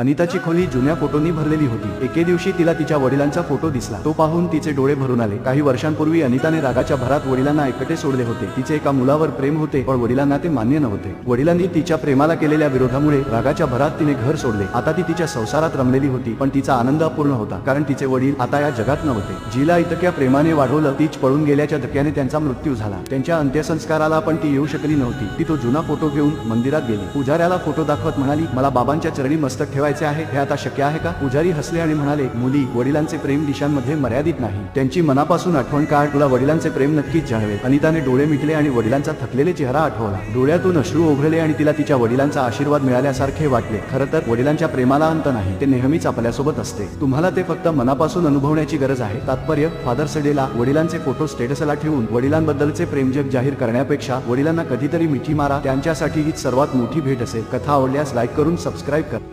अनिताची खोली जुन्या फोटोंनी भरलेली होती. एके दिवशी तिला तिच्या वडिलांचा फोटो दिसला. तो पाहून तिचे डोळे भरून आले. काही वर्षांपूर्वी अनिताने रागाच्या भरात वडिलांना एकटे सोडले होते. तिचे एका मुलावर प्रेम होते पण वडिलांना ते मान्य नव्हते. वडिलांनी तिच्या प्रेमाला केलेल्या विरोधामुळे रागाच्या भरात तिने घर सोडले. आता ती तिच्या संसारात रमलेली होती पण तिचा आनंद अपूर्ण होता कारण तिचे वडील आता या जगात नव्हते. जिला इतक्या प्रेमाने वाढवलं तीच पळून गेल्याच्या धक्क्याने त्यांचा मृत्यू झाला. त्यांच्या अंत्यसंस्काराला पण ती येऊ शकली नव्हती. ती तो जुना फोटो घेऊन मंदिरात गेली. पुजाऱ्याला फोटो दाखवत म्हणाली मला बाबांच्या चरणी मस्तक ठेवायचे आहे हे आता शक्य आहे का? पुजारी हसले आणि म्हणाले मुली वडिलांचे प्रेम दिशांमध्ये मर्यादित नाही. त्यांची मनापासून आठवण काढ. तुला वडिलांचे प्रेम नक्कीच जाणवे अनिताने डोळे मिटले आणि वडिलांचा थकलेले चेहरा आठवला. डोळ्यातून अश्रू ओघळले आणि तिला तिच्या वडिलांचा आशीर्वाद मिळाल्यासारखे वाटले. खरं तर वडिलांच्या प्रेमाला अंत नाही. ते नेहमीच आपल्यासोबत असते. तुम्हाला ते फक्त मनापासून अनुभवण्याची गरज आहे. तात्पर्य फादर्स डेला वडिलांचे फोटो स्टेटसला ठेवून वडिलांबद्दलचे प्रेमजग जाहीर करण्यापेक्षा वडिलांना कधीतरी मिठी मारा. त्यांच्यासाठी हीच सर्वात मोठी भेट असेल. कथा आवडल्यास लाईक करून सबस्क्राईब करा.